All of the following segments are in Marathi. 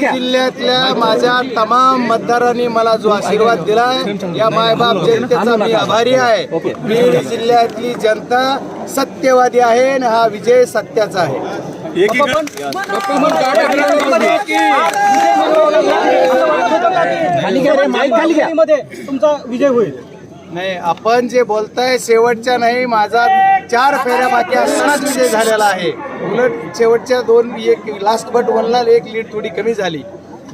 जिल्ह्यातल्या माझ्या तमाम मतदारांनी मला जो आशीर्वाद दिलाय या मायबाप जनतेचा मी आभारी आहे. बीड जिल्ह्यातली जनता सत्यवादी आहे आणि हा विजय सत्याचा आहे. मध्ये तुमचा विजय होईल नाही आपण जे बोलताय शेवटच्या नाही माझा चार फेऱ्या बाकी असतानाच विजय झालेला आहे. उलट शेवटच्या दोन एक लास्ट बट वनला एक लीड थोडी कमी झाली.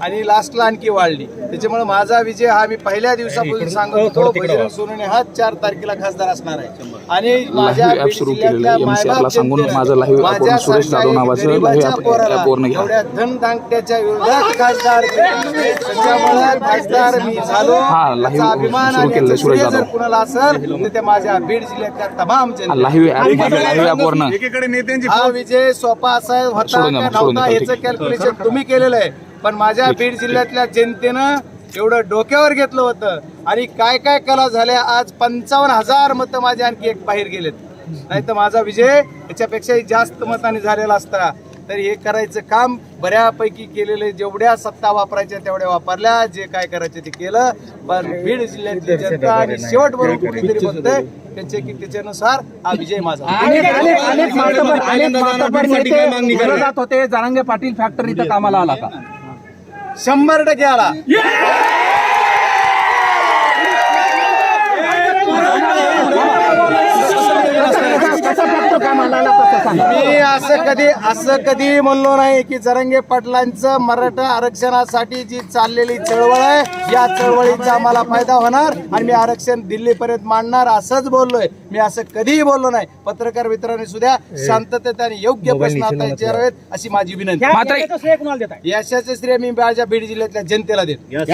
आणि लास्टला आणखी वाढली त्याच्यामुळे माझा विजय हा मी पहिल्या दिवसापासून सांगत होतो बजरंग सोनवणे हा चार तारखेला खासदार असणार आहे आणि माझ्या सुरू केलेलं आहे. सांगून माझं वरून सुरेश जाधव नावाचं घ्या. एवढ्या धनदांगट्याच्या विरोधात खासदार. त्याच्यामुळे खासदार मी झालो हा, याचा अभिमान सुरू केलेलं सुरेश जाधव. कुणाला असेल तर ते माझ्या बीड जिल्ह्यातल्या तमाम लाईव्ह ऍप लाईव्ह हा विजय सोपा असा होता नव्हता याचं. कॅल्क्युलेशन तुम्ही केलेलं आहे पण माझ्या बीड जिल्ह्यातल्या जनतेनं एवढं डोक्यावर घेतलं होतं आणि काय काय कला झाल्या आज पंचावन्न हजार मतं माझे आणखी एक बाहेर गेलेत नाही तर माझा विजय याच्यापेक्षाही जास्त मताने झालेला असता तर हे करायचं काम बऱ्यापैकी केलेलं आहे. जेवढ्या सत्ता वापरायच्या तेवढ्या वापरल्या जे काय करायचं ते केलं पण बीड जिल्ह्यातली जनता आणि शेवटवरून कुठेतरी बघतंय त्यांचे की त्याच्यानुसार हा विजय माझा अनेक विरोधात होते जरांगे पाटील फॅक्टरी इथं कामाला आला का शंभर टक्के आला कसा फॅक्टर कामाला आला कसं सांगा मी असं कधी असं कधी म्हणलो नाही की जरंगे पाटलांचं मराठा आरक्षणासाठी जी चाललेली चळवळ आहे या चळवळीचा आम्हाला फायदा होणार आणि मी आरक्षण दिल्लीपर्यंत मांडणार असंच बोललोय. मी असं कधीही बोललो नाही. पत्रकार मित्रांनी सुद्धा शांततेत आणि योग्य प्रश्न आता विचारावेत अशी माझी विनंती. मात्र यशाचे श्रेय मी माझ्या बीड जिल्ह्यातल्या जनतेला देतो.